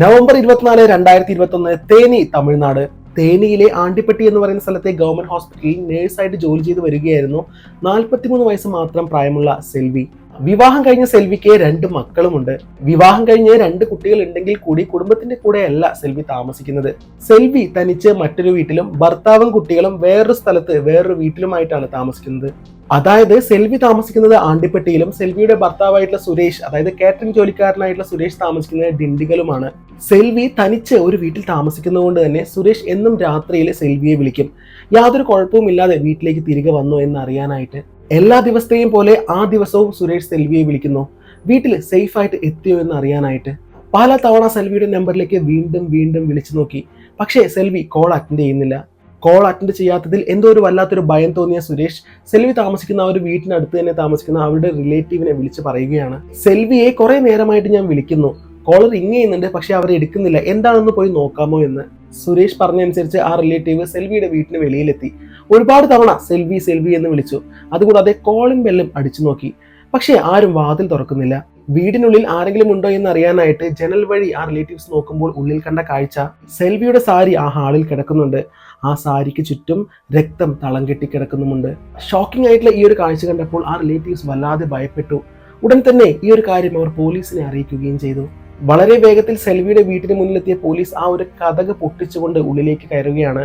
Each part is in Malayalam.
നവംബർ ഇരുപത്തിനാല് രണ്ടായിരത്തി ഇരുപത്തി ഒന്ന് തേനി തമിഴ്നാട്. തേനിയിലെ ആണ്ടിപ്പെട്ടി എന്ന് പറയുന്ന സ്ഥലത്തെ ഗവൺമെന്റ് ഹോസ്പിറ്റലിൽ നേഴ്സായിട്ട് ജോലി ചെയ്ത് വരികയായിരുന്നു. നാൽപ്പത്തിമൂന്ന് വയസ്സ് മാത്രം പ്രായമുള്ള സെൽവി. വിവാഹം കഴിഞ്ഞ സെൽവിക്ക് രണ്ട് മക്കളുമുണ്ട്. വിവാഹം കഴിഞ്ഞ് രണ്ട് കുട്ടികൾ ഉണ്ടെങ്കിൽ കൂടി കുടുംബത്തിന്റെ കൂടെയല്ല സെൽവി താമസിക്കുന്നത്. സെൽവി തനിച്ച് മറ്റൊരു വീട്ടിലും ഭർത്താവും കുട്ടികളും വേറൊരു സ്ഥലത്ത് വേറൊരു വീട്ടിലുമായിട്ടാണ് താമസിക്കുന്നത്. അതായത് സെൽവി താമസിക്കുന്നത് ആണ്ടിപ്പെട്ടിയിലും സെൽവിയുടെ ഭർത്താവായിട്ടുള്ള സുരേഷ് അതായത് കാറ്ററിംഗ് ജോലിക്കാരനായിട്ടുള്ള സുരേഷ് താമസിക്കുന്നത് ഡിണ്ടിഗലുമാണ്. സെൽവി തനിച്ച് ഒരു വീട്ടിൽ താമസിക്കുന്നതുകൊണ്ട് തന്നെ സുരേഷ് എന്നും രാത്രിയിൽ സെൽവിയെ വിളിക്കും. യാതൊരു കുഴപ്പവുമില്ലാതെ വീട്ടിലേക്ക് തിരികെ വന്നു എന്നറിയാനായിട്ട് എല്ലാ ദിവസത്തെയും പോലെ ആ ദിവസവും സുരേഷ് സെൽവിയെ വിളിക്കുന്നു. വീട്ടിൽ സേഫായിട്ട് എത്തിയോ എന്ന് അറിയാനായിട്ട്. പല തവണ സെൽവിയുടെ നമ്പറിലേക്ക് വീണ്ടും വീണ്ടും വിളിച്ചു നോക്കി. പക്ഷേ സെൽവി കോൾ അറ്റൻഡ് ചെയ്യുന്നില്ല. കോൾ അറ്റൻഡ് ചെയ്യാത്തതിൽ എന്തോ ഒരു വല്ലാത്തൊരു ഭയം തോന്നിയ സുരേഷ് സെൽവി താമസിക്കുന്ന ആ ഒരു വീട്ടിനടുത്ത് തന്നെ താമസിക്കുന്ന അവരുടെ റിലേറ്റീവിനെ വിളിച്ച് പറയുകയാണ്. സെൽവിയെ കുറേ നേരമായിട്ട് ഞാൻ വിളിക്കുന്നു. കോൾ റിങ് ചെയ്യുന്നുണ്ട് പക്ഷെ അവർ എടുക്കുന്നില്ല. എന്താണെന്ന് പോയി നോക്കാമോ എന്ന് സുരേഷ് പറഞ്ഞനുസരിച്ച് ആ റിലേറ്റീവ് സെൽവിയുടെ വീട്ടിന് വെളിയിലെത്തി. ഒരുപാട് തവണ സെൽവി സെൽവി എന്ന് വിളിച്ചു. അതുകൂടാതെ കോളിംഗ് ബെല്ലും അടിച്ചു നോക്കി. പക്ഷേ ആരും വാതിൽ തുറക്കുന്നില്ല. വീടിനുള്ളിൽ ആരെങ്കിലും ഉണ്ടോ എന്ന് അറിയാനായിട്ട് ജനൽ വഴി ആ റിലേറ്റീവ്സ് നോക്കുമ്പോൾ ഉള്ളിൽ കണ്ട കാഴ്ച സെൽവിയുടെ സാരി ആ ഹാളിൽ കിടക്കുന്നുണ്ട്. ആ സാരിക്ക് ചുറ്റും രക്തം തളം കെട്ടി കിടക്കുന്നുമുണ്ട്. ഷോക്കിംഗ് ആയിട്ടുള്ള ഈ ഒരു കാഴ്ച കണ്ടപ്പോൾ ആ റിലേറ്റീവ്സ് വല്ലാതെ ഭയപ്പെട്ടു. ഉടൻ തന്നെ ഈ ഒരു കാര്യം അവർ പോലീസിനെ അറിയിക്കുകയും ചെയ്തു. വളരെ വേഗത്തിൽ സെൽവിയുടെ വീട്ടിന് മുന്നിലെത്തിയ പോലീസ് ആ ഒരു കഥക് പൊട്ടിച്ചുകൊണ്ട് ഉള്ളിലേക്ക് കയറുകയാണ്.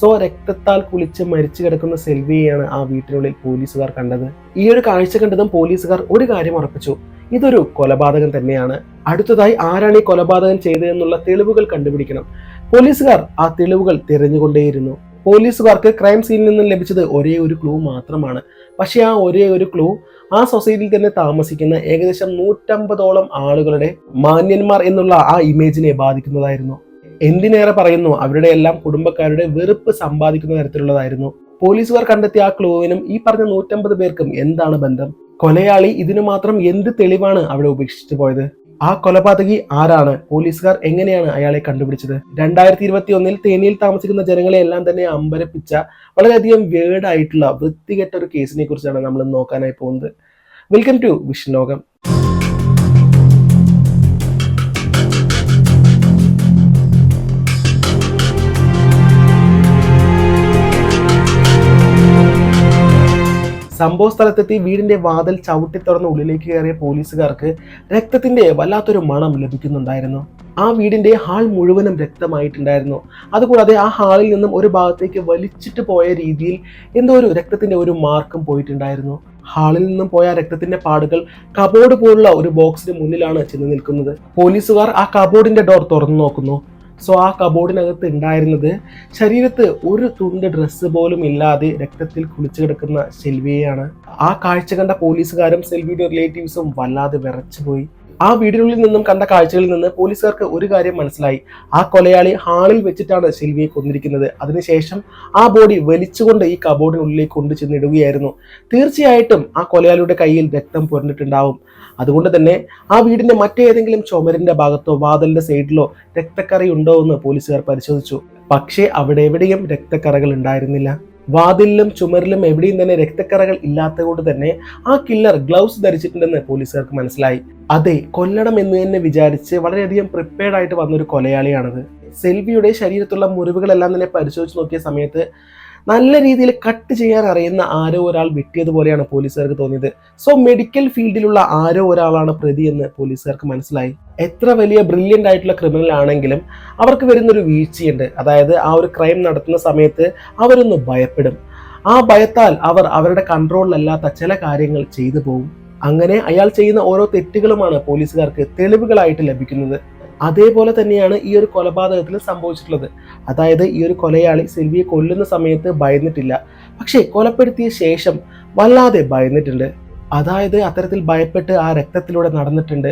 സോ രക്തത്താൽ കുളിച്ച് മരിച്ചു കിടക്കുന്ന സെൽവിയെയാണ് ആ വീട്ടിനുള്ളിൽ പോലീസുകാർ കണ്ടത്. ഈ ഒരു കാഴ്ച കണ്ടതും പോലീസുകാർ ഒരു കാര്യം ഉറപ്പിച്ചു. ഇതൊരു കൊലപാതകം തന്നെയാണ്. അടുത്തതായി ആരാണ് ഈ കൊലപാതകം ചെയ്തതെന്നുള്ള തെളിവുകൾ കണ്ടുപിടിക്കണം. പോലീസുകാർ ആ തെളിവുകൾ തിരഞ്ഞുകൊണ്ടേയിരുന്നു. പോലീസുകാർക്ക് ക്രൈം സീനിൽ നിന്നും ലഭിച്ചത് ഒരേ ഒരു ക്ലൂ മാത്രമാണ്. പക്ഷേ ആ ഒരേ ഒരു ക്ലൂ ആ സൊസൈറ്റിയിൽ തന്നെ താമസിക്കുന്ന ഏകദേശം നൂറ്റമ്പതോളം ആളുകളുടെ മാന്യന്മാർ എന്നുള്ള ആ ഇമേജിനെ ബാധിക്കുന്നതായിരുന്നു. എന്തിനേറെ പറയുന്നു അവരുടെ എല്ലാം കുടുംബക്കാരുടെ വെറുപ്പ് സമ്പാദിക്കുന്ന തരത്തിലുള്ളതായിരുന്നു. പോലീസുകാർ കണ്ടെത്തിയ ആ ക്ലൂവിനും ഈ പറഞ്ഞ നൂറ്റമ്പത് പേർക്കും എന്താണ് ബന്ധം? കൊലയാളി ഇതിനു മാത്രം എന്ത് തെളിവാണ് അവിടെ ഉപേക്ഷിച്ചു പോയത്? ആ കൊലപാതകി ആരാണ്? പോലീസുകാർ എങ്ങനെയാണ് അയാളെ കണ്ടുപിടിച്ചത്? രണ്ടായിരത്തി ഇരുപത്തി ഒന്നിൽ തേനിയിൽ താമസിക്കുന്ന ജനങ്ങളെ എല്ലാം തന്നെ അമ്പരപ്പിച്ച വളരെയധികം വേർഡ് ആയിട്ടുള്ള വൃത്തികെട്ട ഒരു കേസിനെ കുറിച്ചാണ് നമ്മൾ നോക്കാനായി പോകുന്നത്. വെൽക്കം ടു വിഷൻ സംഭവ സ്ഥലത്തെത്തി വീടിന്റെ വാതിൽ ചവിട്ടി തുറന്ന് ഉള്ളിലേക്ക് കയറിയ പോലീസുകാർക്ക് രക്തത്തിന്റെ വല്ലാത്തൊരു മണം ലഭിക്കുന്നുണ്ടായിരുന്നു. ആ വീടിന്റെ ഹാൾ മുഴുവനും രക്തമായിട്ടുണ്ടായിരുന്നു. അതുകൂടാതെ ആ ഹാളിൽ നിന്നും ഒരു ഭാഗത്തേക്ക് വലിച്ചിട്ട് പോയ രീതിയിൽ എന്തോ ഒരു രക്തത്തിന്റെ ഒരു മാർക്കും പോയിട്ടുണ്ടായിരുന്നു. ഹാളിൽ നിന്നും പോയ രക്തത്തിന്റെ പാടുകൾ കബോർഡ് പോലുള്ള ഒരു ബോക്സിന് മുന്നിലാണ് ചെന്ന് നിൽക്കുന്നത്. പോലീസുകാർ ആ കബോർഡിന്റെ ഡോർ തുറന്നു നോക്കുന്നു. സോ ആ കബോർഡിനകത്ത് ഉണ്ടായിരുന്നത് ശരീരത്ത് ഒരു തുണ്ട് ഡ്രസ്സ് പോലും ഇല്ലാതെ രക്തത്തിൽ കുളിച്ചു കിടക്കുന്ന സെൽവിയെയാണ്. ആ കാഴ്ച കണ്ട പോലീസുകാരും സെൽവിയുടെ റിലേറ്റീവ്സും വല്ലാതെ വിറച്ചുപോയി. ആ വീടിനുള്ളിൽ നിന്നും കണ്ട കാഴ്ചകളിൽ നിന്ന് പോലീസുകാർക്ക് ഒരു കാര്യം മനസ്സിലായി. ആ കൊലയാളി ഹാളിൽ വെച്ചിട്ടാണ് സെൽവിയെ കൊന്നിരിക്കുന്നത്. അതിനുശേഷം ആ ബോഡി വലിച്ചുകൊണ്ട് ഈ കബോർഡിനുള്ളിലേക്ക് കൊണ്ടു ചെന്നിടുകയായിരുന്നു തീർച്ചയായിട്ടും ആ കൊലയാളിയുടെ കയ്യിൽ രക്തം പുരണ്ടിട്ടുണ്ടാവും. അതുകൊണ്ട് തന്നെ ആ വീടിന്റെ മറ്റേതെങ്കിലും ചുമരിന്റെ ഭാഗത്തോ വാതിലിന്റെ സൈഡിലോ രക്തക്കറി ഉണ്ടോ എന്ന് പോലീസുകാർ പരിശോധിച്ചു. പക്ഷേ അവിടെ എവിടെയും രക്തക്കറകൾ ഉണ്ടായിരുന്നില്ല. വാതിലിലും ചുമരിലും എവിടെയും തന്നെ രക്തക്കറകൾ ഇല്ലാത്തതുകൊണ്ട് തന്നെ ആ കില്ലർ ഗ്ലൗസ് ധരിച്ചിട്ടുണ്ടെന്ന് പോലീസുകാർക്ക് മനസ്സിലായി. അതെ കൊല്ലണം എന്ന് തന്നെ വിചാരിച്ച് വളരെയധികം പ്രിപ്പയർഡ് ആയിട്ട് വന്നൊരു കൊലയാളിയാണത്. സെൽവിയുടെ ശരീരത്തുള്ള മുറിവുകളെല്ലാം തന്നെ പരിശോധിച്ച് നോക്കിയ സമയത്ത് നല്ല രീതിയിൽ കട്ട് ചെയ്യാൻ അറിയുന്ന ആരോ ഒരാൾ വെട്ടിയതുപോലെയാണ് പോലീസുകാർക്ക് തോന്നിയത്. സോ മെഡിക്കൽ ഫീൽഡിലുള്ള ആരോ ഒരാളാണ് പ്രതി എന്ന് പോലീസുകാർക്ക് മനസ്സിലായി. എത്ര വലിയ ബ്രില്യന്റ് ആയിട്ടുള്ള ക്രിമിനൽ ആണെങ്കിലും അവർക്ക് വരുന്നൊരു വീഴ്ചയുണ്ട്. അതായത് ആ ഒരു ക്രൈം നടത്തുന്ന സമയത്ത് അവരൊന്ന് ഭയപ്പെടും. ആ ഭയത്താൽ അവർ അവരുടെ കൺട്രോളിലല്ലാത്ത ചില കാര്യങ്ങൾ ചെയ്തു പോകും. അങ്ങനെ അയാൾ ചെയ്യുന്ന ഓരോ തെറ്റുകളുമാണ് പോലീസുകാർക്ക് തെളിവുകളായിട്ട് ലഭിക്കുന്നത്. അതേപോലെ തന്നെയാണ് ഈ ഒരു കൊലപാതകത്തിൽ സംഭവിച്ചിട്ടുള്ളത്. അതായത് ഈ ഒരു കൊലയാളി സെൽവിയെ കൊല്ലുന്ന സമയത്ത് ഭയന്നിട്ടില്ല. പക്ഷേ കൊലപ്പെടുത്തിയ ശേഷം വല്ലാതെ ഭയന്നിട്ടുണ്ട്. അതായത് അത്തരത്തിൽ ഭയപ്പെട്ട് ആ രക്തത്തിലൂടെ നടന്നിട്ടുണ്ട്.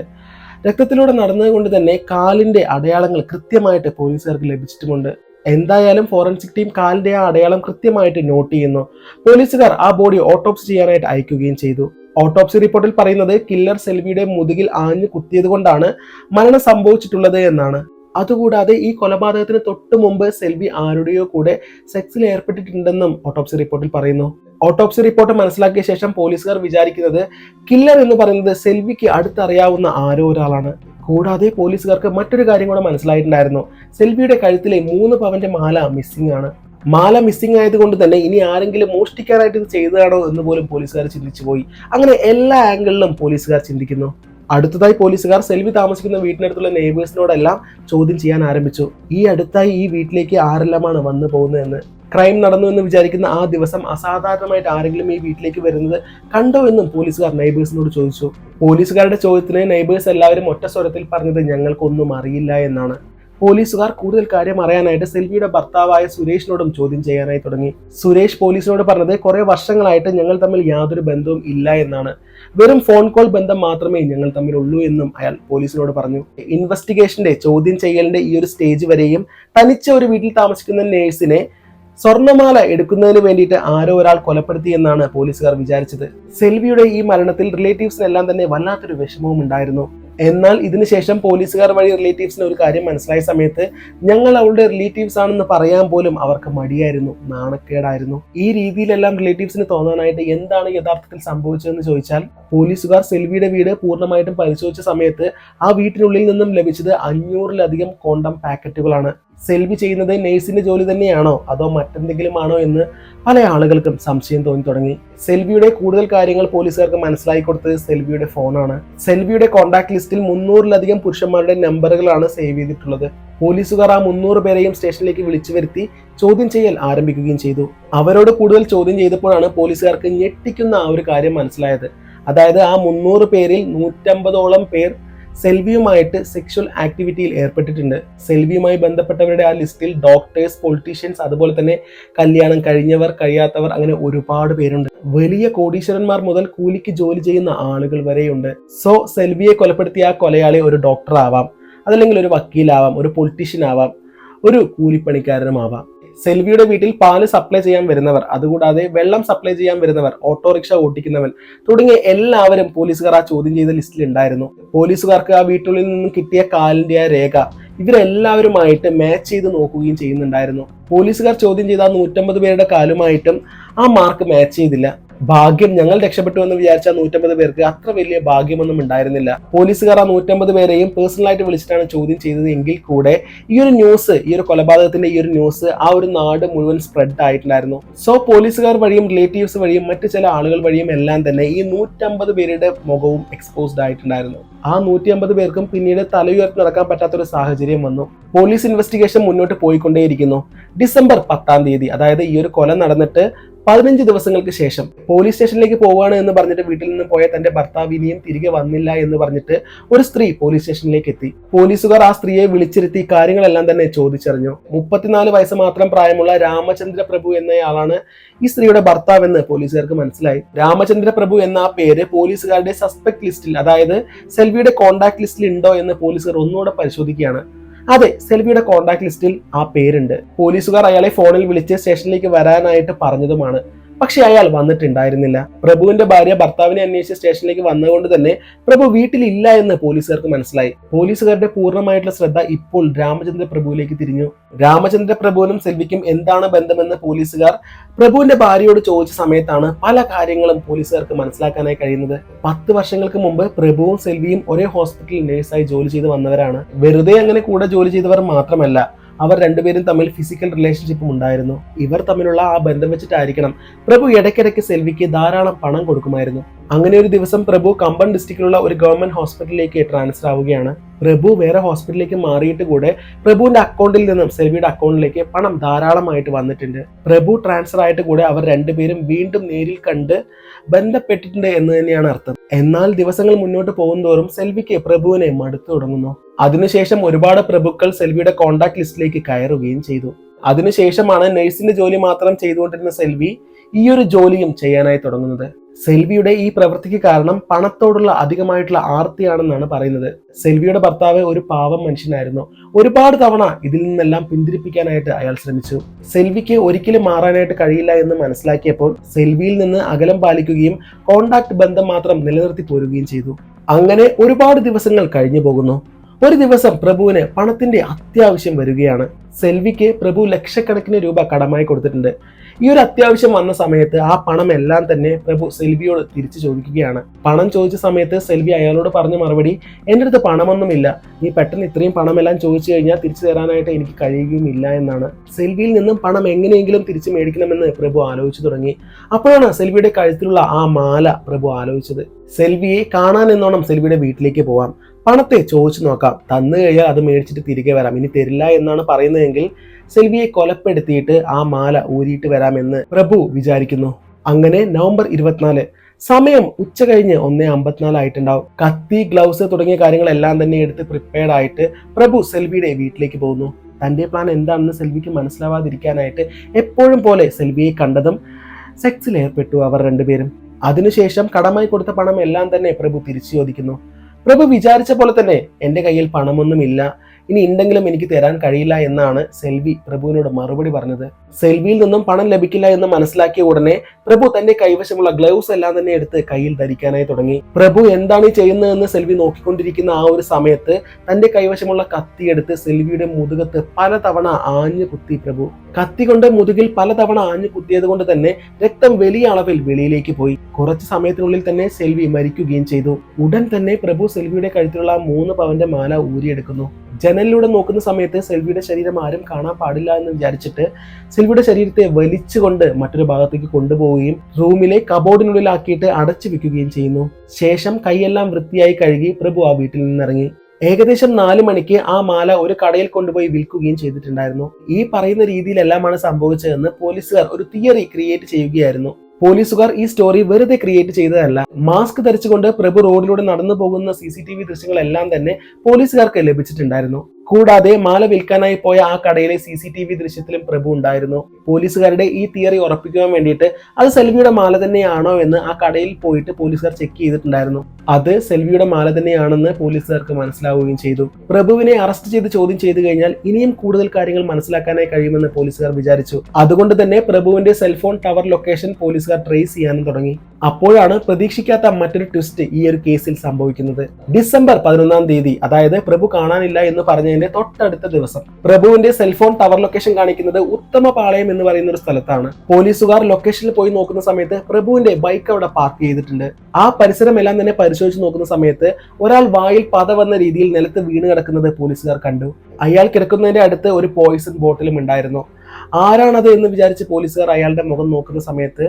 രക്തത്തിലൂടെ നടന്നതുകൊണ്ട് തന്നെ കാലിന്റെ അടയാളങ്ങൾ കൃത്യമായിട്ട് പോലീസുകാർക്ക് ലഭിച്ചിട്ടുമുണ്ട്. എന്തായാലും ഫോറൻസിക് ടീം കാലിന്റെ ആ അടയാളം കൃത്യമായിട്ട് നോട്ട് ചെയ്യുന്നു. പോലീസുകാർ ആ ബോഡി ഓട്ടോപ്സി ചെയ്യാനായിട്ട് അയക്കുകയും ചെയ്തു. ഓട്ടോപ്സി റിപ്പോർട്ടിൽ പറയുന്നത് കില്ലർ സെൽവിയുടെ മുതുകിൽ ആഞ്ഞു കുത്തിയത് കൊണ്ടാണ് മരണം സംഭവിച്ചിട്ടുള്ളത് എന്നാണ്. അതുകൂടാതെ ഈ കൊലപാതകത്തിന് തൊട്ടു മുമ്പ് സെൽവി ആരുടെയോ കൂടെ സെക്സിൽ ഏർപ്പെട്ടിട്ടുണ്ടെന്നും ഓട്ടോപ്സി റിപ്പോർട്ടിൽ പറയുന്നു. ഓട്ടോപ്സി റിപ്പോർട്ട് മനസ്സിലാക്കിയ ശേഷം പോലീസുകാർ വിചാരിക്കുന്നത് കില്ലർ എന്ന് പറയുന്നത് സെൽവിക്ക് അടുത്തറിയാവുന്ന ആരോ ഒരാളാണ്. കൂടാതെ പോലീസുകാർക്ക് മറ്റൊരു കാര്യം കൂടെ മനസ്സിലായിട്ടുണ്ടായിരുന്നു. സെൽവിയുടെ കഴുത്തിലെ മൂന്ന് പവന്റെ മാല മിസ്സിംഗ് ആണ്. മാല മിസ്സിംഗ് ആയതുകൊണ്ട് തന്നെ ഇനി ആരെങ്കിലും മോഷ്ടിക്കാനായിട്ട് ഇത് ചെയ്തതാണോ എന്ന് പോലും പോലീസുകാർ ചിന്തിച്ചു പോയി. അങ്ങനെ എല്ലാ ആംഗിളിലും പോലീസുകാർ ചിന്തിക്കുന്നു. അടുത്തതായി പോലീസുകാർ സെൽവി താമസിക്കുന്ന വീട്ടിനടുത്തുള്ള നെയ്ബേഴ്സിനോടെല്ലാം ചോദ്യം ചെയ്യാൻ ആരംഭിച്ചു. ഈ അടുത്തായി ഈ വീട്ടിലേക്ക് ആരെല്ലാമാണ് വന്നു പോകുന്നതെന്ന് ക്രൈം നടന്നു എന്ന് വിചാരിക്കുന്ന ആ ദിവസം അസാധാരണമായിട്ട് ആരെങ്കിലും ഈ വീട്ടിലേക്ക് വരുന്നത് കണ്ടോ എന്നും പോലീസുകാർ നെയ്ബേഴ്സിനോട് ചോദിച്ചു. പോലീസുകാരുടെ ചോദ്യത്തിന് നെയ്ബേഴ്സ് എല്ലാവരും ഒറ്റ സ്വരത്തിൽ പറഞ്ഞത് ഞങ്ങൾക്കൊന്നും അറിയില്ല എന്നാണ്. പോലീസുകാർ കൂടുതൽ കാര്യം അറിയാനായിട്ട് സെൽവിയുടെ ഭർത്താവായ സുരേഷിനോടും ചോദ്യം ചെയ്യാനായി തുടങ്ങി. സുരേഷ് പോലീസിനോട് പറഞ്ഞത് കുറെ വർഷങ്ങളായിട്ട് ഞങ്ങൾ തമ്മിൽ യാതൊരു ബന്ധവും ഇല്ല എന്നാണ്. വെറും ഫോൺ കോൾ ബന്ധം മാത്രമേ ഞങ്ങൾ തമ്മിലുള്ളൂ എന്നും അയാൾ പോലീസിനോട് പറഞ്ഞു. ഇൻവെസ്റ്റിഗേഷന്റെ ചോദ്യം ചെയ്യലിന്റെ ഈ ഒരു സ്റ്റേജ് വരെയും തനിച്ച ഒരു വീട്ടിൽ താമസിക്കുന്ന നേഴ്സിനെ സ്വർണമാല എടുക്കുന്നതിന് വേണ്ടിയിട്ട് ആരോ ഒരാൾ കൊലപ്പെടുത്തി എന്നാണ് പോലീസുകാർ വിചാരിച്ചത്. സെൽവിയുടെ ഈ മരണത്തിൽ റിലേറ്റീവ്സിനെല്ലാം തന്നെ വല്ലാത്തൊരു വിഷമവും ഉണ്ടായിരുന്നു. എന്നാൽ ഇതിനുശേഷം പോലീസുകാർ വഴി റിലേറ്റീവ്സിന് ഒരു കാര്യം മനസ്സിലായ സമയത്ത് ഞങ്ങൾ അവളുടെ റിലേറ്റീവ്സ് ആണെന്ന് പറയാൻ പോലും അവർക്ക് മടിയായിരുന്നു നാണക്കേടായിരുന്നു. ഈ രീതിയിലെല്ലാം റിലേറ്റീവ്സിന് തോന്നാനായിട്ട് എന്താണ് യഥാർത്ഥത്തിൽ സംഭവിച്ചതെന്ന് ചോദിച്ചാൽ പോലീസുകാർ സെൽവിയുടെ വീട് പൂർണമായിട്ടും പരിശോധിച്ച സമയത്ത് ആ വീട്ടിനുള്ളിൽ നിന്നും ലഭിച്ചത് അഞ്ഞൂറിലധികം കോണ്ടം പാക്കറ്റുകളാണ് സെൽവി ചെയ്യുന്നത് നേഴ്സിന്റെ ജോലി തന്നെയാണോ? അതോ മറ്റെന്തെങ്കിലും ആണോ എന്ന് പല ആളുകൾക്കും സംശയം തോന്നി തുടങ്ങി. സെൽവിയുടെ കൂടുതൽ കാര്യങ്ങൾ പോലീസുകാർക്ക് മനസ്സിലാക്കി കൊടുത്തത് സെൽവിയുടെ ഫോണാണ്. സെൽവിയുടെ കോൺടാക്ട് ലിസ്റ്റിൽ മുന്നൂറിലധികം പുരുഷന്മാരുടെ നമ്പറുകളാണ് സേവ് ചെയ്തിട്ടുള്ളത്. പോലീസുകാർ ആ മുന്നൂറ് പേരെയും സ്റ്റേഷനിലേക്ക് വിളിച്ചു വരുത്തി ചോദ്യം ചെയ്യൽ ആരംഭിക്കുകയും ചെയ്തു. അവരോട് കൂടുതൽ ചോദ്യം ചെയ്തപ്പോഴാണ് പോലീസുകാർക്ക് ഞെട്ടിക്കുന്ന ആ ഒരു കാര്യം മനസ്സിലായത്. അതായത് ആ മുന്നൂറ് പേരിൽ നൂറ്റമ്പതോളം പേർ സെൽവിയുമായിട്ട് സെക്ഷൽ ആക്ടിവിറ്റിയിൽ ഏർപ്പെട്ടിട്ടുണ്ട്. സെൽവിയുമായി ബന്ധപ്പെട്ടവരുടെ ആ ലിസ്റ്റിൽ ഡോക്ടേഴ്സ് പൊളിറ്റീഷ്യൻസ് അതുപോലെ തന്നെ കല്യാണം കഴിഞ്ഞവർ കഴിയാത്തവർ അങ്ങനെ ഒരുപാട് പേരുണ്ട്. വലിയ കോടീശ്വരന്മാർ മുതൽ കൂലിക്ക് ജോലി ചെയ്യുന്ന ആളുകൾ വരെയുണ്ട്. സോ സെൽവിയെ കൊലപ്പെടുത്തിയ ആ കൊലയാളി ഒരു ഡോക്ടർ ആവാം അതല്ലെങ്കിൽ ഒരു വക്കീലാവാം ഒരു പൊളിറ്റീഷ്യൻ ആവാം ഒരു കൂലിപ്പണിക്കാരനും ആവാം സെൽവിയുടെ വീട്ടിൽ പാൽ സപ്ലൈ ചെയ്യാൻ വരുന്നവർ അതുകൂടാതെ വെള്ളം സപ്ലൈ ചെയ്യാൻ വരുന്നവർ ഓട്ടോറിക്ഷ ഓടിക്കുന്നവൻ തുടങ്ങിയ എല്ലാവരും പോലീസുകാർ ആ ചോദ്യം ചെയ്ത ലിസ്റ്റിൽ ഉണ്ടായിരുന്നു. പോലീസുകാർക്ക് ആ വീട്ടുള്ളിൽ നിന്നും കിട്ടിയ കാലിന്റെ ആ രേഖ ഇവരെല്ലാവരുമായിട്ട് മാച്ച് ചെയ്ത് നോക്കുകയും ചെയ്യുന്നുണ്ടായിരുന്നു. പോലീസുകാർ ചോദ്യം ചെയ്ത ആ നൂറ്റമ്പത് പേരുടെ കാലുമായിട്ടും ആ മാർക്ക് മാച്ച് ചെയ്തില്ല. ഭാഗ്യം ഞങ്ങൾ രക്ഷപ്പെട്ടു എന്ന് വിചാരിച്ച നൂറ്റമ്പത് പേർക്ക് അത്ര വലിയ ഭാഗ്യമൊന്നും ഉണ്ടായിരുന്നില്ല. പോലീസുകാർ ആ നൂറ്റമ്പത് പേരെയും പേഴ്സണലായിട്ട് വിളിച്ചിട്ടാണ് ചോദ്യം ചെയ്തത് എങ്കിൽ കൂടെ ഈ ഒരു ന്യൂസ് ഈ ഒരു കൊലപാതകത്തിന്റെ ഈ ഒരു ന്യൂസ് ആ ഒരു നാട് മുഴുവൻ സ്പ്രെഡ് ആയിട്ടുണ്ടായിരുന്നു. സോ പോലീസുകാർ വഴിയും റിലേറ്റീവ്സ് വഴിയും മറ്റ് ചില ആളുകൾ വഴിയും എല്ലാം തന്നെ ഈ നൂറ്റമ്പത് പേരുടെ മുഖവും എക്സ്പോസ്ഡ് ആയിട്ടുണ്ടായിരുന്നു. ആ നൂറ്റി അമ്പത് പേർക്കും പിന്നീട് തലയുയർത്തി നടക്കാൻ പറ്റാത്തൊരു സാഹചര്യം വന്നു. പോലീസ് ഇൻവെസ്റ്റിഗേഷൻ മുന്നോട്ട് പോയിക്കൊണ്ടേയിരിക്കുന്നു. ഡിസംബർ പത്താം തീയതി അതായത് ഈ ഒരു കൊല നടന്നിട്ട് പതിനഞ്ച് ദിവസങ്ങൾക്ക് ശേഷം പോലീസ് സ്റ്റേഷനിലേക്ക് പോവുകയാണ് എന്ന് പറഞ്ഞിട്ട് വീട്ടിൽ നിന്ന് പോയ തന്റെ ഭർത്താവ് ഇനിയും തിരികെ വന്നില്ല എന്ന് പറഞ്ഞിട്ട് ഒരു സ്ത്രീ പോലീസ് സ്റ്റേഷനിലേക്ക് എത്തി. പോലീസുകാർ ആ സ്ത്രീയെ വിളിച്ചിരുത്തി കാര്യങ്ങളെല്ലാം തന്നെ ചോദിച്ചറിഞ്ഞു. മുപ്പത്തിനാല് വയസ്സ് മാത്രം പ്രായമുള്ള രാമചന്ദ്ര പ്രഭു എന്നയാളാണ് ഈ സ്ത്രീയുടെ ഭർത്താവ് എന്ന് പോലീസുകാർക്ക് മനസ്സിലായി. രാമചന്ദ്ര പ്രഭു എന്ന ആ പേര് പോലീസുകാരുടെ സസ്പെക്ട് ലിസ്റ്റിൽ അതായത് സെൽവിയുടെ കോൺടാക്ട് ലിസ്റ്റിൽ ഉണ്ടോ എന്ന് പോലീസുകാർ ഒന്നുകൂടെ പരിശോധിക്കുകയാണ്. അതെ സെൽവിയുടെ കോൺടാക്ട് ലിസ്റ്റിൽ ആ പേരുണ്ട്. പോലീസുകാർ അയാളെ ഫോണിൽ വിളിച്ച് സ്റ്റേഷനിലേക്ക് വരാനായിട്ട് പറഞ്ഞതുമാണ്. പക്ഷെ അയാൾ വന്നിട്ടുണ്ടായിരുന്നില്ല. പ്രഭുവിന്റെ ഭാര്യ ഭർത്താവിനെ അന്വേഷിച്ച് സ്റ്റേഷനിലേക്ക് വന്നതുകൊണ്ട് തന്നെ പ്രഭു വീട്ടിലില്ല എന്ന് പോലീസുകാർക്ക് മനസ്സിലായി. പോലീസുകാരുടെ പൂർണമായിട്ടുള്ള ശ്രദ്ധ ഇപ്പോൾ രാമചന്ദ്ര പ്രഭുവിലേക്ക് തിരിഞ്ഞു. രാമചന്ദ്ര പ്രഭുവിനും സെൽവിക്കും എന്താണ് ബന്ധമെന്ന് പോലീസുകാർ പ്രഭുവിന്റെ ഭാര്യയോട് ചോദിച്ച സമയത്താണ് പല കാര്യങ്ങളും പോലീസുകാർക്ക് മനസ്സിലാക്കാനായി കഴിയുന്നത്. പത്ത് വർഷങ്ങൾക്ക് മുമ്പ് പ്രഭുവും സെൽവിയും ഒരേ ഹോസ്പിറ്റലിൽ നേഴ്സായി ജോലി ചെയ്ത് വന്നവരാണ്. വെറുതെ അങ്ങനെ കൂടെ ജോലി ചെയ്തവർ മാത്രമല്ല. അവർ രണ്ടുപേരും തമ്മിൽ ഫിസിക്കൽ റിലേഷൻഷിപ്പും ഉണ്ടായിരുന്നു. ഇവർ തമ്മിലുള്ള ആ ബന്ധം വെച്ചിട്ടായിരിക്കണം പ്രഭു ഇടയ്ക്കിടയ്ക്ക് സെൽവിക്ക് ധാരാളം പണം കൊടുക്കുമായിരുന്നു. അങ്ങനെ ഒരു ദിവസം പ്രഭു കമ്പൻ ഡിസ്ട്രിക്റ്റിലുള്ള ഒരു ഗവൺമെന്റ് ഹോസ്പിറ്റലിലേക്ക് ട്രാൻസ്ഫർ ആവുകയാണ്. പ്രഭു വേറെ ഹോസ്പിറ്റലിലേക്ക് മാറിയിട്ട് കൂടെ പ്രഭുവിന്റെ അക്കൗണ്ടിൽ നിന്നും സെൽവിയുടെ അക്കൗണ്ടിലേക്ക് പണം ധാരാളമായിട്ട് വന്നിട്ടുണ്ട്. പ്രഭു ട്രാൻസ്ഫർ ആയിട്ട് കൂടെ അവർ രണ്ടുപേരും വീണ്ടും നേരിൽ കണ്ട് ബന്ധപ്പെട്ടിട്ടുണ്ട് എന്ന് തന്നെയാണ് അർത്ഥം. എന്നാൽ ദിവസങ്ങൾ മുന്നോട്ട് പോകുന്തോറും സെൽവിക്ക് പ്രഭുവിനെ മടുത്തു തുടങ്ങുന്നു. അതിനുശേഷം ഒരുപാട് പ്രഭുക്കൾ സെൽവിയുടെ കോണ്ടാക്ട് ലിസ്റ്റിലേക്ക് കയറുകയും ചെയ്തു. അതിനുശേഷമാണ് നഴ്സിന്റെ ജോലി മാത്രം ചെയ്തുകൊണ്ടിരുന്ന സെൽവി ഈ ഒരു ജോലിയും ചെയ്യാനായി തുടങ്ങുന്നത്. സെൽവിയുടെ ഈ പ്രവൃത്തിക്ക് കാരണം പണത്തോടുള്ള അധികമായിട്ടുള്ള ആർത്തിയാണെന്നാണ് പറയുന്നത്. സെൽവിയുടെ ഭർത്താവ് ഒരു പാവം മനുഷ്യനായിരുന്നു. ഒരുപാട് തവണ ഇതിൽ നിന്നെല്ലാം പിന്തിരിപ്പിക്കാനായിട്ട് അയാൾ ശ്രമിച്ചു. സെൽവിക്ക് ഒരിക്കലും മാറാനായിട്ട് കഴിയില്ല എന്ന് മനസ്സിലാക്കിയപ്പോൾ സെൽവിയിൽ നിന്ന് അകലം പാലിക്കുകയും കോണ്ടാക്ട് ബന്ധം മാത്രം നിലനിർത്തി പോരുകയും ചെയ്തു. അങ്ങനെ ഒരുപാട് ദിവസങ്ങൾ കഴിഞ്ഞു പോകുന്നു. ഒരു ദിവസം പ്രഭുവിന് പണത്തിന്റെ അത്യാവശ്യം വരികയാണ്. സെൽവിക്ക് പ്രഭു ലക്ഷക്കണക്കിന് രൂപ കടമായി കൊടുത്തിട്ടുണ്ട്. ഈ ഒരു അത്യാവശ്യം വന്ന സമയത്ത് ആ പണം എല്ലാം തന്നെ പ്രഭു സെൽവിയോട് തിരിച്ചു ചോദിക്കുകയാണ്. പണം ചോദിച്ച സമയത്ത് സെൽവി അയാളോട് പറഞ്ഞ മറുപടി എന്റെ അടുത്ത് പണമൊന്നുമില്ല. നീ പെട്ടെന്ന് ഇത്രയും പണമെല്ലാം ചോദിച്ചു കഴിഞ്ഞാൽ തിരിച്ചു തരാനായിട്ട് എനിക്ക് കഴിയുകയുമില്ല എന്നാണ്. സെൽവിയിൽ നിന്നും പണം എങ്ങനെയെങ്കിലും തിരിച്ചു മേടിക്കണമെന്ന് പ്രഭു ആലോചിച്ചു തുടങ്ങി. അപ്പോഴാണ് സെൽവിയുടെ കഴുത്തിലുള്ള ആ മാല പ്രഭു ആലോചിച്ചത്. സെൽവിയെ കാണാൻ എന്നോണം സെൽവിയുടെ വീട്ടിലേക്ക് പോവാം. പണത്തെ ചോദിച്ചു നോക്കാം. തന്നു കഴിഞ്ഞാൽ അത് മേടിച്ചിട്ട് തിരികെ വരാം. ഇനി തരില്ല എന്നാണ് പറയുന്നതെങ്കിൽ സെൽവിയെ കൊലപ്പെടുത്തിയിട്ട് ആ മാല ഊരിയിട്ട് വരാമെന്ന് പ്രഭു വിചാരിക്കുന്നു. അങ്ങനെ നവംബർ ഇരുപത്തിനാല്. സമയം ഉച്ച കഴിഞ്ഞ് ഒന്നേ അമ്പത്തിനാലായിട്ടുണ്ടാവും കത്തി ഗ്ലൗസ് തുടങ്ങിയ കാര്യങ്ങളെല്ലാം തന്നെ എടുത്ത് പ്രിപ്പയർഡ് ആയിട്ട് പ്രഭു സെൽവിയുടെ വീട്ടിലേക്ക് പോകുന്നു. തന്റെ പ്ലാൻ എന്താണെന്ന് സെൽവിക്ക് മനസ്സിലാവാതിരിക്കാനായിട്ട് എപ്പോഴും പോലെ സെൽവിയെ കണ്ടതും സെക്സിൽ ഏർപ്പെട്ടു അവർ രണ്ടുപേരും. അതിനുശേഷം കടമായി കൊടുത്ത പണം എല്ലാം തന്നെ പ്രഭു തിരിച്ചു ചോദിക്കുന്നു പ്രഭു വിചാരിച്ച പോലെ തന്നെ എന്റെ കയ്യിൽ പണമൊന്നുമില്ല. ഇനി ഉണ്ടെങ്കിലും എനിക്ക് തരാൻ കഴിയില്ല എന്നാണ് സെൽവി പ്രഭുവിനോട് മറുപടി പറഞ്ഞത്. സെൽവിയിൽ നിന്നും പണം ലഭിക്കില്ല എന്ന് മനസ്സിലാക്കിയ ഉടനെ പ്രഭു തന്റെ കൈവശമുള്ള ഗ്ലൗസ് എല്ലാം തന്നെ എടുത്ത് കയ്യിൽ ധരിക്കാനായി തുടങ്ങി. പ്രഭു എന്താണ് ചെയ്യുന്നതെന്ന് സെൽവി നോക്കിക്കൊണ്ടിരിക്കുന്ന ആ ഒരു സമയത്ത് തന്റെ കൈവശമുള്ള കത്തി എടുത്ത് സെൽവിയുടെ മുതുകത്ത് പലതവണ ആഞ്ഞു കുത്തി പ്രഭു. കത്തി കൊണ്ട് മുതുകിൽ പലതവണ ആഞ്ഞു കുത്തിയത് കൊണ്ട് തന്നെ രക്തം വലിയ അളവിൽ വെളിയിലേക്ക് പോയി. കുറച്ച് സമയത്തിനുള്ളിൽ തന്നെ സെൽവി മരിക്കുകയും ചെയ്തു. ഉടൻ തന്നെ പ്രഭു സെൽവിയുടെ കഴുത്തിലുള്ള മൂന്ന് പവന്റെ മാല ഊരിയെടുക്കുന്നു. ജനലിലൂടെ നോക്കുന്ന സമയത്ത് സെൽവിയുടെ ശരീരം ആരും കാണാൻ പാടില്ല എന്ന് വിചാരിച്ചിട്ട് സെൽവിയുടെ ശരീരത്തെ വലിച്ചുകൊണ്ട് മറ്റൊരു ഭാഗത്തേക്ക് കൊണ്ടുപോവുകയും റൂമിലെ കബോർഡിനുള്ളിലാക്കിയിട്ട് അടച്ചു വെക്കുകയും ചെയ്യുന്നു. ശേഷം കൈയെല്ലാം വൃത്തിയായി കഴുകി പ്രഭു ആ വീട്ടിൽ നിന്നിറങ്ങി. ഏകദേശം നാല് മണിക്ക് ആ മാല ഒരു കടയിൽ കൊണ്ടുപോയി വിൽക്കുകയും ചെയ്തിട്ടുണ്ടായിരുന്നു. ഈ പറയുന്ന രീതിയിലെല്ലാമാണ് സംഭവിച്ചതെന്ന് പോലീസുകാർ ഒരു തിയറി ക്രിയേറ്റ് ചെയ്യുകയായിരുന്നു. പോലീസുകാർ ഈ സ്റ്റോറി വെറുതെ ക്രിയേറ്റ് ചെയ്തതല്ല. മാസ്ക് ധരിച്ചുകൊണ്ട് പ്രഭു റോഡിലൂടെ നടന്നു പോകുന്ന സി സി ടി വി ദൃശ്യങ്ങളെല്ലാം തന്നെ പോലീസുകാർക്ക് ലഭിച്ചിട്ടുണ്ടായിരുന്നു. കൂടാതെ മാല വിൽക്കാനായി പോയ ആ കടയിലെ സി സി ടി വി ദൃശ്യത്തിലും പ്രഭു ഉണ്ടായിരുന്നു. പോലീസുകാരുടെ ഈ തിയറി ഉറപ്പിക്കുവാൻ വേണ്ടിയിട്ട് അത് സെൽവിയുടെ മാല തന്നെയാണോ എന്ന് ആ കടയിൽ പോയിട്ട് പോലീസുകാർ ചെക്ക് ചെയ്തിട്ടുണ്ടായിരുന്നു. അത് സെൽവിയുടെ മാല തന്നെയാണെന്ന് പോലീസുകാർക്ക് മനസ്സിലാവുകയും ചെയ്തു. പ്രഭുവിനെ അറസ്റ്റ് ചെയ്ത് ചോദ്യം ചെയ്തു കഴിഞ്ഞാൽ ഇനിയും കൂടുതൽ കാര്യങ്ങൾ മനസ്സിലാക്കാനായി കഴിയുമെന്ന് പോലീസുകാർ വിചാരിച്ചു. അതുകൊണ്ട് തന്നെ പ്രഭുവിന്റെ സെൽഫോൺ ടവർ ലൊക്കേഷൻ പോലീസുകാർ ട്രേസ് ചെയ്യാനും തുടങ്ങി. അപ്പോഴാണ് പ്രതീക്ഷിക്കാത്ത മറ്റൊരു ട്വിസ്റ്റ് ഈ ഒരു കേസിൽ സംഭവിക്കുന്നത്. ഡിസംബർ പതിനൊന്നാം തീയതി അതായത് പ്രഭു കാണാനില്ല എന്ന് പറഞ്ഞതിന്റെ തൊട്ടടുത്ത ദിവസം. പ്രഭുവിന്റെ സെൽഫോൺ ടവർ ലൊക്കേഷൻ കാണിക്കുന്നത് ഉത്തമപാളയം എന്ന് പറയുന്ന ഒരു സ്ഥലത്താണ്. പോലീസുകാർ ലൊക്കേഷനിൽ പോയി നോക്കുന്ന സമയത്ത് പ്രഭുവിന്റെ ബൈക്ക് അവിടെ പാർക്ക് ചെയ്തിട്ടുണ്ട്. ആ പരിസരം എല്ലാം തന്നെ പരിശോധിച്ച് നോക്കുന്ന സമയത്ത് ഒരാൾ വായിൽ പത വന്ന രീതിയിൽ നിലത്ത് വീണ് കിടക്കുന്നത് പോലീസുകാർ കണ്ടു. അയാൾ കിടക്കുന്നതിന്റെ അടുത്ത് ഒരു പോയിസൺ ബോട്ടിലും ഉണ്ടായിരുന്നു. ആരാണത് എന്ന് വിചാരിച്ച് പോലീസുകാർ അയാളുടെ മുഖം നോക്കുന്ന സമയത്ത്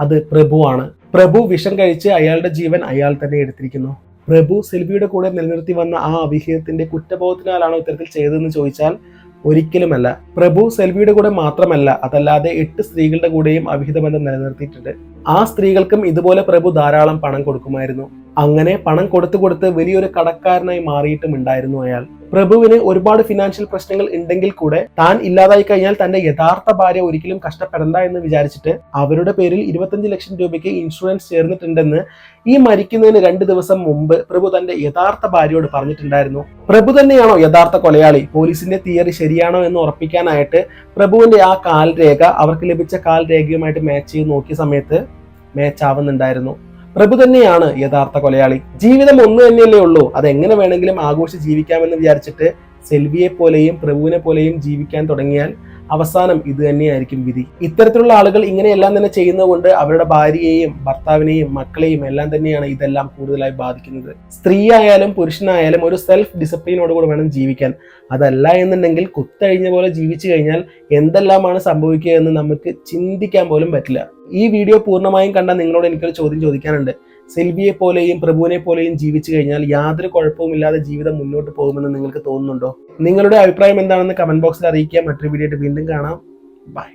അത് പ്രഭുവാണ്. പ്രഭു വിഷം കഴിച്ച് അയാളുടെ ജീവൻ അയാൾ തന്നെ എടുത്തിരിക്കുന്നു. പ്രഭു സെൽവിയുടെ കൂടെ നിലനിർത്തി വന്ന ആ അവിഹിതത്തിന്റെ കുറ്റബോധത്തിനാലാണോ ഇത്തരത്തിൽ ചെയ്തതെന്ന് ചോദിച്ചാൽ ഒരിക്കലുമല്ല. പ്രഭു സെൽവിയുടെ കൂടെ മാത്രമല്ല അതല്ലാതെ എട്ട് സ്ത്രീകളുടെ കൂടെയും അവിഹിത ബന്ധം നിലനിർത്തിയിട്ടുണ്ട്. ആ സ്ത്രീകൾക്കും ഇതുപോലെ പ്രഭു ധാരാളം പണം കൊടുക്കുമായിരുന്നു. അങ്ങനെ പണം കൊടുത്തു കൊടുത്ത് വലിയൊരു കടക്കാരനായി മാറിയിട്ടും ഉണ്ടായിരുന്നു അയാൾ. പ്രഭുവിന് ഒരുപാട് ഫിനാൻഷ്യൽ പ്രശ്നങ്ങൾ ഉണ്ടെങ്കിൽ കൂടെ താൻ ഇല്ലാതായി കഴിഞ്ഞാൽ തന്റെ യഥാർത്ഥ ഭാര്യ ഒരിക്കലും കഷ്ടപ്പെടണ്ട എന്ന് വിചാരിച്ചിട്ട് അവരുടെ പേരിൽ ഇരുപത്തഞ്ച് ലക്ഷം രൂപയ്ക്ക് ഇൻഷുറൻസ് ചേർന്നിട്ടുണ്ടെന്ന് ഈ മരിക്കുന്നതിന് രണ്ട് ദിവസം മുമ്പ് പ്രഭു തന്റെ യഥാർത്ഥ ഭാര്യയോട് പറഞ്ഞിട്ടുണ്ടായിരുന്നു. പ്രഭു തന്നെയാണോ യഥാർത്ഥ കൊലയാളി? പോലീസിന്റെ തിയറി ശരിയാണോ എന്ന് ഉറപ്പിക്കാനായിട്ട് പ്രഭുവിന്റെ ആ കാൽരേഖ അവർക്ക് ലഭിച്ച കാൽരേഖയുമായിട്ട് മാച്ച് ചെയ്ത് നോക്കിയ സമയത്ത് മാച്ച് ആവുന്നുണ്ടായിരുന്നു. പ്രഭു തന്നെയാണ് യഥാർത്ഥ കൊലയാളി. ജീവിതം ഒന്ന് തന്നെയല്ലേ ഉള്ളൂ. അത് എങ്ങനെ വേണമെങ്കിലും ആഘോഷിച്ച് ജീവിക്കാമെന്ന് വിചാരിച്ചിട്ട് സെൽവിയെ പോലെയും പ്രഭുവിനെ പോലെയും ജീവിക്കാൻ തുടങ്ങിയാൽ അവസാനം ഇത് തന്നെയായിരിക്കും വിധി. ഇത്തരത്തിലുള്ള ആളുകൾ ഇങ്ങനെയെല്ലാം തന്നെ ചെയ്യുന്നതുകൊണ്ട് അവരുടെ ഭാര്യയെയും ഭർത്താവിനെയും മക്കളെയും എല്ലാം തന്നെയാണ് ഇതെല്ലാം കൂടുതലായി ബാധിക്കുന്നത്. സ്ത്രീ ആയാലും പുരുഷനായാലും ഒരു സെൽഫ് ഡിസിപ്ലിനോടുകൂടി വേണം ജീവിക്കാൻ. അതല്ല എന്നുണ്ടെങ്കിൽ കുത്തഴിഞ്ഞ പോലെ ജീവിച്ചു കഴിഞ്ഞാൽ എന്തെല്ലാമാണ് സംഭവിക്കുക എന്ന് നമുക്ക് ചിന്തിക്കാൻ പോലും പറ്റില്ല. ഈ വീഡിയോ പൂർണമായും കണ്ട നിങ്ങളോട് എനിക്കൊരു ചോദ്യം ചോദിക്കാനുണ്ട്. സെൽവിയെ പോലെയും പ്രഭുവിനെ പോലെയും ജീവിച്ചു കഴിഞ്ഞാൽ യാതൊരു കുഴപ്പവുമില്ലാതെ ജീവിതം മുന്നോട്ട് പോകുമെന്ന് നിങ്ങൾക്ക് തോന്നുന്നുണ്ടോ? നിങ്ങളുടെ അഭിപ്രായം എന്താണെന്ന് കമന്റ് ബോക്സിൽ അറിയിക്കുക. മറ്റൊരു വീഡിയോ വീണ്ടും കാണാം. ബൈ